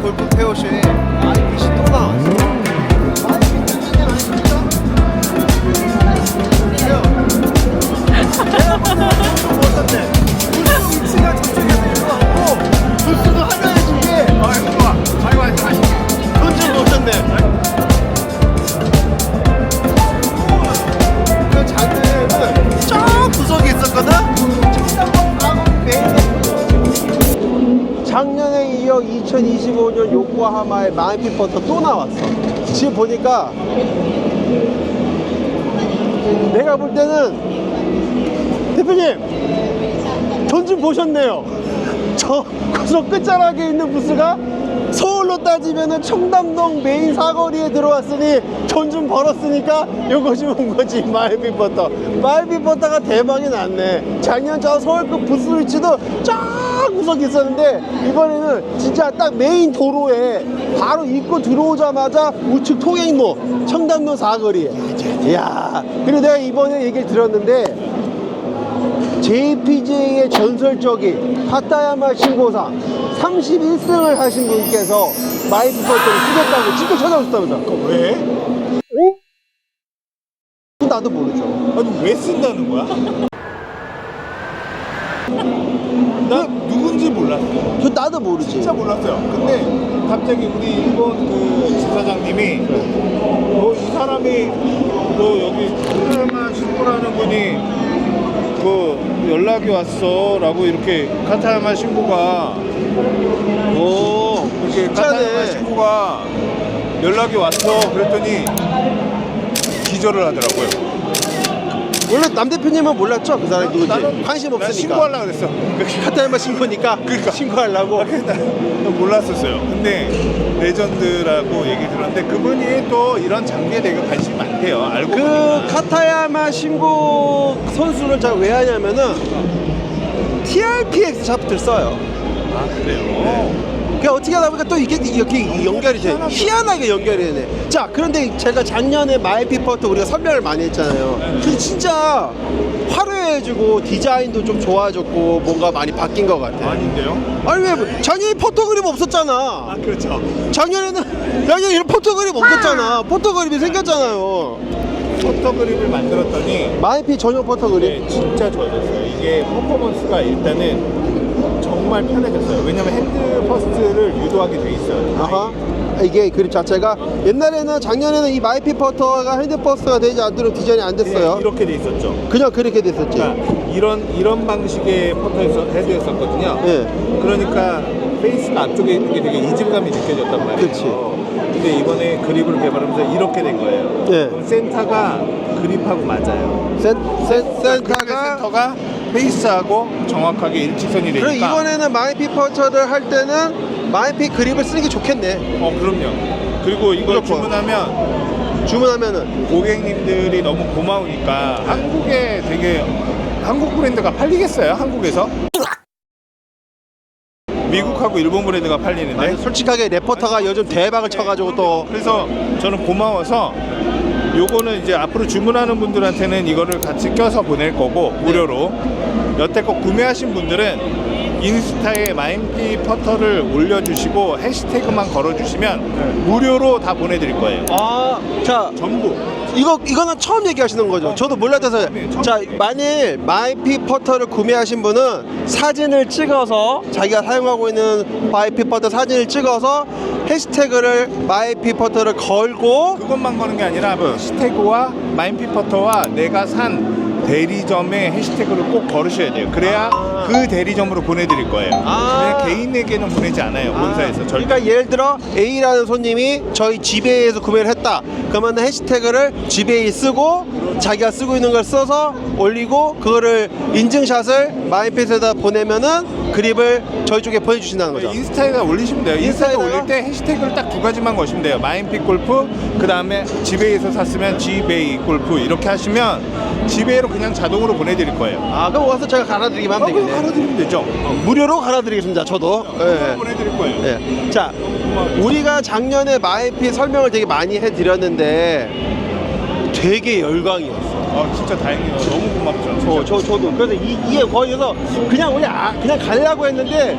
골프 페어쇼에 마이핏이 또 나왔어. 마이핏 진짜 많이 어떤데? 부스 위치가 저쪽에 될것 같고 부스도 하나에 두개 아이고 좋아. 아이고 아이고 아이고. 돈좀 모셨네. 그 2025년 요코하마의 마이피퍼터 또 나왔어. 지금 보니까 내가 볼 때는 대표님 돈좀 보셨네요. 저 구석 끝자락에 있는 부스가 서울로 따지면은 청담동 메인 사거리에 들어왔으니 돈 좀 벌었으니까 요거 좀온 거지 마일비버터 마일비버터가 대박이 났네 작년 저 서울급 부스 위치도 쫙 구석에 있었는데 이번에는 진짜 딱 메인 도로에 바로 입구 들어오자마자 우측 통행로 청담동 사거리에 이야 그리고 내가 이번에 얘기를 들었는데 JPGA의 전설적인 파타야마 신고상 31승을 하신 분께서 마이프 버튼을 쓰겠다고 직접 찾아오셨다면서 왜? 나도 모르죠 아니 왜 쓴다는 거야? 난 누군지 몰랐어. 저 나도 모르지 진짜 몰랐어요. 근데 갑자기 우리 일본 그 지사장님이 뭐이 사람이 뭐 여기 카타야마 신고라는 분이 그 연락이 왔어라고 이렇게 카타야마 신고가 오 이렇게 카타야마 신고가 연락이 왔어 그랬더니 기절을 하더라고요. 원래 남 대표님은 몰랐죠? 그 사람이 누군지 나는- 관심 난 없으니까 신고하려고 그랬어. 카타야마 신고니까 그러니까. 신고하려고 난 몰랐었어요. 근데 레전드라고 얘기 들었는데 그분이 또 이런 장비에 되게 관심이 많대요. 알고 그 보니까. 카타야마 신고 선수를 제가 왜 하냐면은 TRPX 샤프트를 써요 아 그래요. 그 하다 보니까 또 이게 이렇게 연결이 돼. 희한하게 연결이 되네. 자 그런데 제가 작년에 마이피퍼트 우리가 설명을 많이 했잖아요. 근데 진짜 화려해지고 디자인도 좀 좋아졌고 뭔가 많이 바뀐 것 같아. 아닌데요? 아니 왜 작년에 포토그립 없었잖아. 아 그렇죠. 작년에는 작년에 이런 포토그립 없었잖아. 포토그립이 생겼잖아요. 포토그립을 만들었더니 마이피 전용 포토그립 네, 진짜 좋아졌어요. 이게 퍼포먼스가 일단은 정말 편해졌어요. 왜냐면 핸드 퍼스트를 유도하게 돼 있어요. 아하. 이게 그립 자체가 옛날에는 작년에는 이 마이피 퍼터가 핸드 퍼스가 되지 않도록 디자인이 안 됐어요. 이렇게 돼 있었죠. 그냥 그렇게 됐었지. 그러니까 이런 이런 방식의 포터에서 헤드였었거든요. 예. 그러니까 페이스가 앞쪽에 있는 게 되게 이질감이 느껴졌단 말이에요. 그치. 근데 이번에 그립을 개발하면서 이렇게 된 거예요. 예. 그럼 센터가 그립하고 맞아요. 센, 센, 그러니까 센터가 센터가 페이스하고 정확하게 일직선이 되니까. 이번에는 마이피 퍼터를 할 때는 마이피 그립을 쓰는 게 좋겠네. 어 그럼요. 그리고 이걸 무조건. 주문하면 주문하면은 고객님들이 너무 고마우니까 한국에 되게 한국 브랜드가 팔리겠어요? 한국에서? 미국하고 일본 브랜드가 팔리는데 솔직하게 레포터가 요즘 대박을 쳐가지고 또 그래서 저는 고마워서 요거는 이제 앞으로 주문하는 분들한테는 이거를 같이 껴서 보낼 거고 무료로 여태껏 구매하신 분들은 인스타에 마인피 퍼터를 올려주시고 해시태그만 걸어주시면 무료로 다 보내드릴 거예요 아, 자, 전부 이거 이거는 처음 얘기하시는 거죠. 저도 몰랐어서. 처음이에요, 자. 만일 마이피 퍼터를 구매하신 분은 사진을 찍어서 자기가 사용하고 있는 마이피 퍼터 사진을 찍어서 해시태그를 마이피 퍼터를 걸고 그것만 거는 게 아니라 해시태그와 마인피 퍼터와 내가 산 대리점에 해시태그를 꼭 걸으셔야 돼요. 그래야 아. 그 대리점으로 보내드릴 거예요. 아. 그냥 개인에게는 보내지 않아요. 본사에서 절대. 그러니까 예를 들어 A라는 손님이 저희 지베이에서 구매를 했다. 그러면 해시태그를 지베이 쓰고 자기가 쓰고 있는 걸 써서 올리고 그거를 인증샷을 마이핏에다 보내면은 그립을 저희 쪽에 보내주신다는 거죠. 인스타에다 올리시면 돼요. 인스타에 인스타에다가? 올릴 때 해시태그를 딱 두 가지만 거시면 돼요. 마인픽 골프, 그 다음에 지베이에서 샀으면 지베이 골프 이렇게 하시면 지베이로 그냥 자동으로 보내드릴 거예요. 아 그럼 와서 제가 갈아드리기만 아, 하면 그럼 되겠네. 갈아드리면 되죠. 무료로 갈아드리겠습니다. 저도. 예. 보내드릴 거예요. 예. 자, 우리가 작년에 마이피 설명을 되게 많이 해드렸는데 되게 열광이었어. 아, 진짜 다행이에요. 너무 진짜. 어, 저, 저도. 그래서 이, 이게 거기서 그냥 우리 아, 그냥 가려고 했는데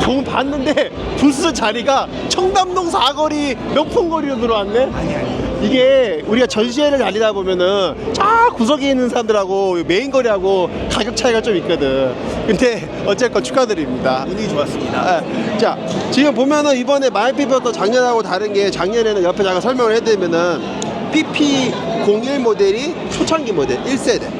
또공 봤는데 부스 자리가 청담동 사거리 명품거리로 들어왔네. 아니 아니. 이게 우리가 전시회를 다니다 보면은 저 구석에 있는 사람들하고 메인 거리하고 가격 차이가 좀 있거든. 근데 어쨌건 축하드립니다. 운이 좋았습니다. 아, 자 지금 보면은 이번에 마이피부터 작년하고 다른 게 작년에는 옆에 잠깐 설명을 해드리면은 PP01 모델이 초창기 모델 1세대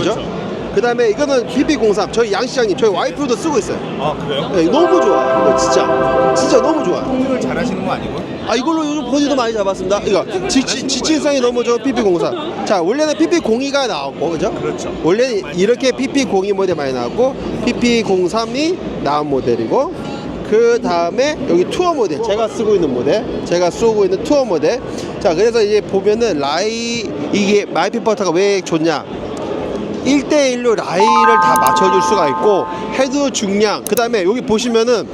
그죠? 그렇죠. 그 다음에 이거는 PP03 저희 양 시장님 저희 와이프도 쓰고 있어요 아 그래요? 네, 너무 좋아 이거 진짜 진짜 너무 좋아 을 잘하시는 거 아니고? 아 이걸로 요즘 버디도 많이 잡았습니다 이거 지, 지, 지칭성이 너무 좋은 PP03 자 원래는 PP02가 나왔고 그죠? 그렇죠. 원래 이렇게 PP02 모델 많이 나왔고 PP03이 나온 모델이고 그 다음에 여기 투어 모델 제가 쓰고 있는 모델 제가 쓰고 있는 투어 모델 자 그래서 이제 보면은 라이 이게 마이피 버터가 왜 좋냐 1대1로 라이를 다 맞춰줄 수가 있고 헤드 중량 그 다음에 여기 보시면은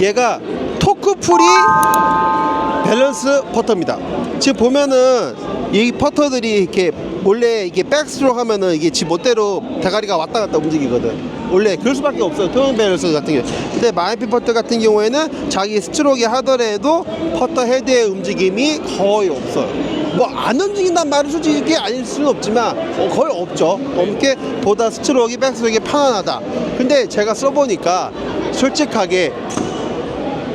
얘가 토크풀이 밸런스 퍼터입니다. 지금 보면은 이 퍼터들이 이렇게 원래 이게 백스트로크 하면은 이게 지 멋대로 대가리가 왔다 갔다 움직이거든. 원래 그럴 수밖에 없어요. 토용 밸런스 같은 경우. 근데 마이피 퍼터 같은 경우에는 자기 스트로크 하더라도 퍼터 헤드의 움직임이 거의 없어요. 뭐 안 움직인단 말은 솔직히 아닐 수는 없지만 어, 거의 없죠. 없게 보다 스트로크 백스트로크가 편안하다. 근데 제가 써보니까 솔직하게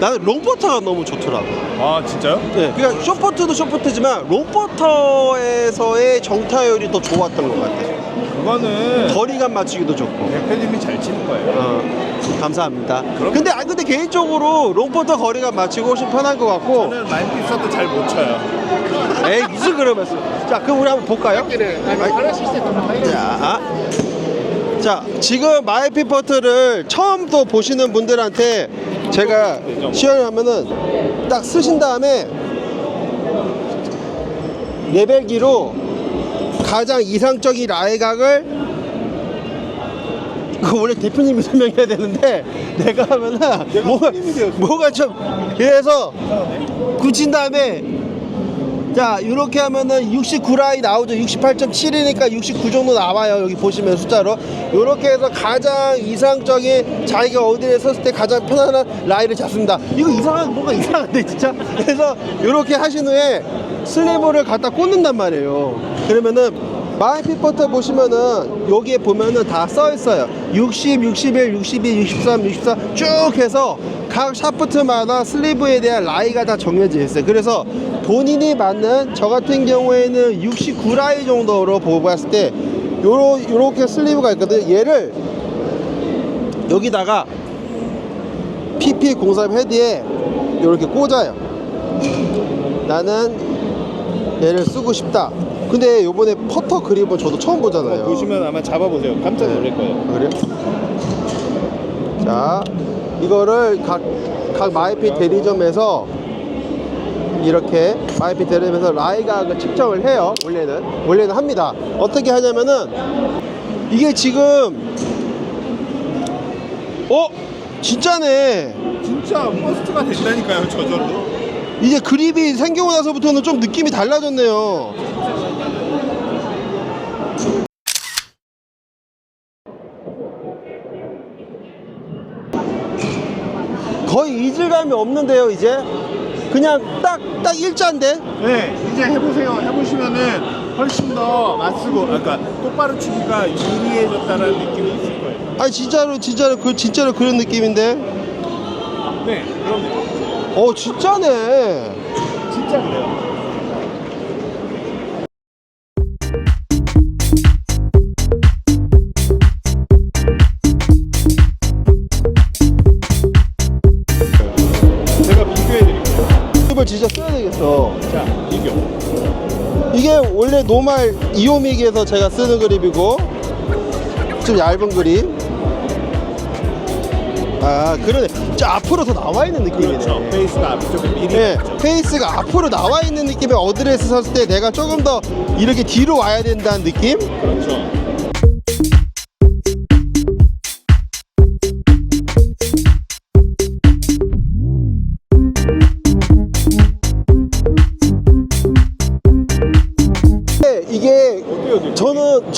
나는 롱퍼터가 너무 좋더라고. 아 진짜요? 네. 그러니까 쇼퍼트도 쇼퍼트지만 롱퍼터에서의 정타율이 더 좋았던 것 같아요. 그거는 거리감 맞추기도 좋고. 대표님이 잘 치는 거예요. 어, 감사합니다. 그럼- 근데 아 근데 개인적으로 롱퍼터 거리감 맞추고 훨씬 편한 것 같고. 저는 써도 잘 못 쳐요. 에이 무슨 그런 말씀. 자 그럼 우리 한번 볼까요? 자, 자 지금 마이피 퍼트를 처음 또 보시는 분들한테 제가 시연하면은 딱 쓰신 다음에 레벨기로 가장 이상적인 라이각을 그 원래 대표님이 설명해야 되는데 내가 하면은 뭐가, 뭐가 좀 그래서 굳힌 다음에 자 이렇게 하면은 69라이 나오죠. 68.7이니까 69 정도 나와요. 여기 보시면 숫자로. 이렇게 해서 가장 이상적인 자기가 어디에 섰을 때 가장 편안한 라이를 잡습니다. 이거 이상한 뭔가 이상한데 진짜? 그래서 이렇게 하신 후에 슬리브를 갖다 꽂는단 말이에요. 그러면은 마이피 퍼터 보시면은 여기에 보면은 다 써 있어요. 60, 61, 62, 63, 64 쭉 해서 각 샤프트마다 슬리브에 대한 라이가 다 정해져 있어요. 그래서 본인이 맞는 저 같은 경우에는 69라이 정도로 보고 봤을 때 요러, 요렇게 슬리브가 있거든요 얘를 여기다가 PP03 헤드에 이렇게 꽂아요 나는 얘를 쓰고 싶다 근데 요번에 퍼터 그립은 저도 처음 보잖아요 보시면 아마 잡아보세요. 깜짝 놀랄 거예요. 아, 그래요? 자, 이거를 각, 각 마이피 대리점에서 이렇게 마이피 대리점에서 라이각을 측정을 해요. 원래는. 원래는 합니다. 어떻게 하냐면은 이게 지금 어? 진짜네. 진짜 퍼스트가 된다니까요 저절로. 이제 그립이 생기고 나서부터는 좀 느낌이 달라졌네요. 거의 이질감이 없는데요, 이제? 그냥 딱, 딱 일자인데? 네 이제 해보세요. 해보시면은 훨씬 더 맞쓰고, 아, 그러니까 똑바로 치기가 유리해졌다는 느낌이 있을 거예요. 아니, 진짜로, 진짜로, 그, 진짜로 그런 느낌인데? 네, 그럼요. 어, 진짜네. 진짜 그래요. 진짜 써야 되겠어. 자, 비교. 이게 원래 노말 이오믹에서 제가 쓰는 그립이고 좀 얇은 그립 아 그러네 저 앞으로 더 나와 있는 느낌이네 그렇죠. 페이스가 앞쪽에 미리 네. 페이스가 앞으로 나와 있는 느낌의 어드레스 섰을 때 내가 조금 더 이렇게 뒤로 와야 된다는 느낌 그렇죠.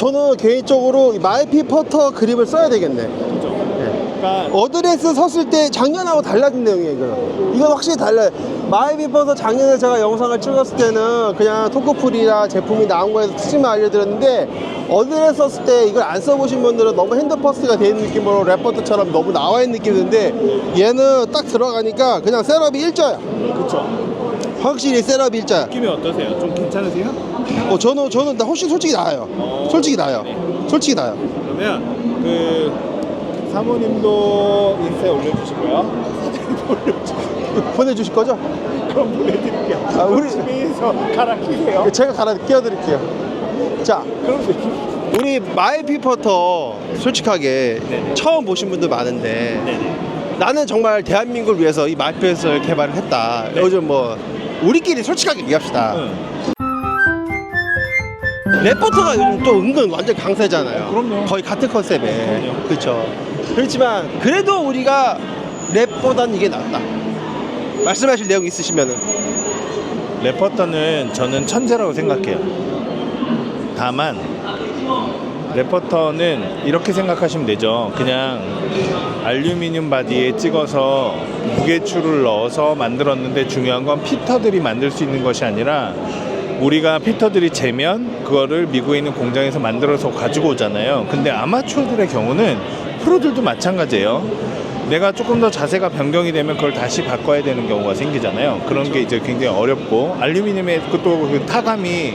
저는 개인적으로 이 마이피 퍼터 그립을 써야 되겠네. 그렇죠. 네. 약간 어드레스 섰을 때 작년하고 달라진 내용이에요 이거 이건 확실히 달라요. 마이비퍼서 작년에 제가 영상을 찍었을 때는 그냥 토크풀이나 제품이 나온 거에서 특징만 알려드렸는데 어드레스 썼을 때 이걸 안 써보신 분들은 너무 핸드퍼스가 돼 있는 느낌으로 래퍼트처럼 너무 나와 있는 느낌인데 얘는 딱 들어가니까 그냥 셋업이 일자야 그쵸 확실히 셋업이 일자야 느낌이 어떠세요? 좀 괜찮으세요? 어 저는 저는 나 훨씬 솔직히 나아요. 솔직히 나아요. 솔직히 나아요. 그러면 그 사모님도 인스타에 올려주시고요. 올려주시고 보내주실 거죠? 그럼 보내드릴게요. 아, 우리- 집에서 갈아 끼세요. 제가 갈아 끼워드릴게요. 자 그럼 되죠 우리 마이피퍼터 솔직하게 네네. 처음 보신 분들 많은데 네네. 나는 정말 대한민국을 위해서 이 마이피퍼터를 개발을 했다. 네. 요즘 뭐 우리끼리 솔직하게 얘기합시다 응. 래퍼터가 요즘 또 은근 완전 강세잖아요 어, 그럼요. 거의 같은 컨셉에 그럼요. 그렇죠 그렇지만 그래도 우리가 랩보단 이게 낫다 말씀하실 내용 있으시면은 레퍼터는 저는 천재라고 생각해요. 다만 레퍼터는 이렇게 생각하시면 되죠. 그냥 알루미늄 바디에 찍어서 무게추를 넣어서 만들었는데 중요한 건 피터들이 만들 수 있는 것이 아니라 우리가 피터들이 재면 그거를 미국에 있는 공장에서 만들어서 가지고 오잖아요. 근데 아마추어들의 경우는 프로들도 마찬가지예요. 내가 조금 더 자세가 변경이 되면 그걸 다시 바꿔야 되는 경우가 생기잖아요. 그런 게 이제 굉장히 어렵고 알루미늄의 그또 그 타감이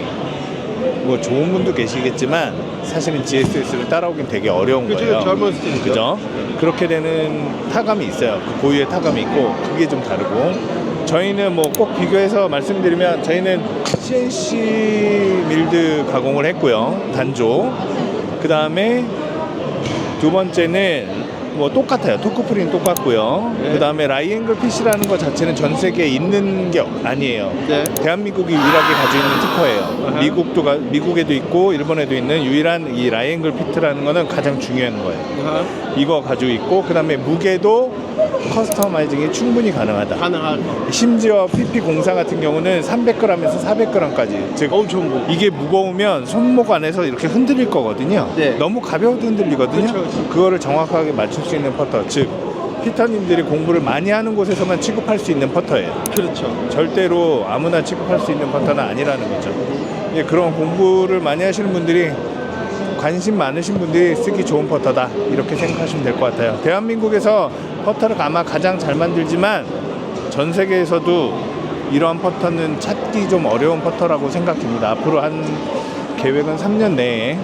뭐 좋은 분도 계시겠지만 사실은 GSS를 따라오긴 되게 어려운 그죠, 거예요. 젊은 스타일이죠. 그죠? 그렇게 되는 타감이 있어요. 그 고유의 타감이 있고 그게 좀 다르고 저희는 뭐 꼭 비교해서 말씀드리면 저희는 CNC 밀드 가공을 했고요. 단조. 그 다음에 두 번째는 뭐 똑같아요. 토크프린 똑같고요. 네. 그 다음에 라이앵글 핏이라는 것 자체는 전 세계에 있는 게 아니에요. 네. 대한민국이 유일하게 가지고 있는 특허예요. 아하. 미국도 가, 미국에도 있고 일본에도 있는 유일한 이 라이앵글 피트라는 거는 가장 중요한 거예요. 이거 가지고 있고 그 다음에 무게도 커스터마이징이 충분히 가능하다. 가능할 거 심지어 PP 공사 같은 경우는 300g에서 400g까지 즉 엄청 무거워 이게 무거우면 손목 안에서 이렇게 흔들릴 거거든요. 네. 너무 가벼워도 흔들리거든요. 그쵸, 그쵸. 그거를 정확하게 맞출 수 있는 퍼터, 즉 피터님들이 공부를 많이 하는 곳에서만 취급할 수 있는 퍼터예요. 그렇죠 절대로 아무나 취급할 수 있는 퍼터는 아니라는 거죠. 예, 그런 공부를 많이 하시는 분들이 관심 많으신 분들이 쓰기 좋은 퍼터다 이렇게 생각하시면 될 것 같아요. 대한민국에서 퍼터를 아마 가장 잘 만들지만 전 세계에서도 이러한 퍼터는 찾기 좀 어려운 퍼터라고 생각됩니다. 앞으로 한 계획은 3년 내에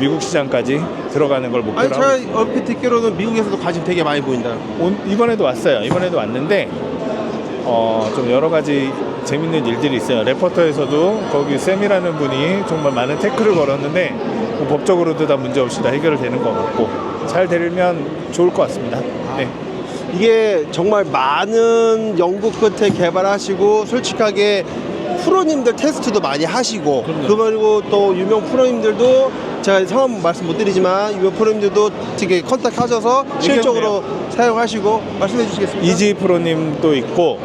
미국 시장까지 들어가는 걸 아니 목표로 하고 제가 얼핏 듣기로는 미국에서도 관심 되게 많이 보인다 온- 이번에도 왔어요. 이번에도 왔는데 어, 좀 여러 가지 재밌는 일들이 있어요. 레퍼터에서도 거기 쌤이라는 분이 정말 많은 태클을 걸었는데 뭐 법적으로도 다 문제 없이 다 해결되는 것 같고 잘 되면 좋을 것 같습니다. 네. 이게 정말 많은 연구 끝에 개발하시고 솔직하게 프로님들 테스트도 많이 하시고 그럼요. 그리고 또 유명 프로님들도 제가 성함 말씀 못 드리지만 유명 프로님들도 되게 컨택하셔서 실적으로 사용하시고 말씀해 주시겠습니까? 이지 프로님도 있고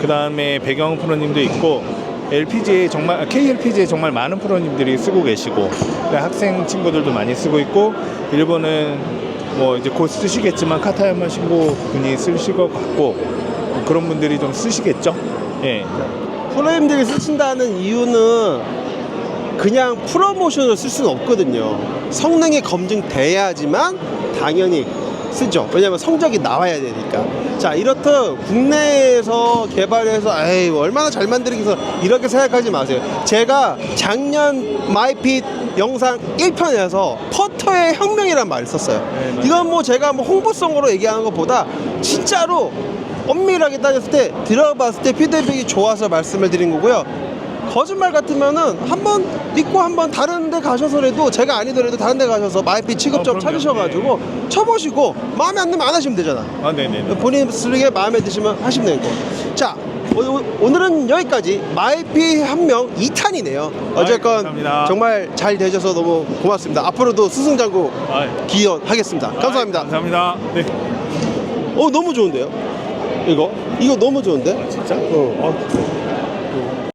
그 다음에 배경 프로님도 있고 LPGA 정말 KLPGA 정말 많은 프로님들이 쓰고 계시고 그 학생 친구들도 많이 쓰고 있고 일본은 뭐 이제 곧 쓰시겠지만 카타야마 신고 분이 쓰실 것 같고 그런 분들이 좀 쓰시겠죠. 예. 프로님들이 쓰신다는 이유는 그냥 프로모션을 쓸 수는 없거든요. 성능이 검증돼야지만 당연히 쓰죠. 왜냐면 성적이 나와야 되니까. 자, 이렇듯 국내에서 개발해서 에이, 얼마나 잘 만들겠어. 이렇게 생각하지 마세요. 제가 작년 마이핏 영상 1편에서 퍼터의 혁명이라는 말을 썼어요. 네. 이건 뭐 제가 뭐 홍보성으로 얘기하는 것보다 진짜로 엄밀하게 따졌을 때 들어봤을 때 피드백이 좋아서 말씀을 드린 거고요. 거짓말 같으면은 한번 믿고 한번 다른 데 가셔서라도 제가 아니더라도 다른 데 가셔서 마이피 취급점 어, 그럼요. 찾으셔가지고 쳐보시고 마음에 안 들면 안 하시면 되잖아. 아, 네네. 본인 스르게 마음에 드시면 하시면 거. 자, 오- 오늘은 여기까지 마이피 한 명 2탄이네요. 어쨌건 감사합니다. 정말 잘 되셔서 너무 고맙습니다. 앞으로도 스승장구 아, 기원하겠습니다. 감사합니다. 감사합니다. 네. 어 너무 좋은데요? 이거? 이거 너무 좋은데? 진짜? 어.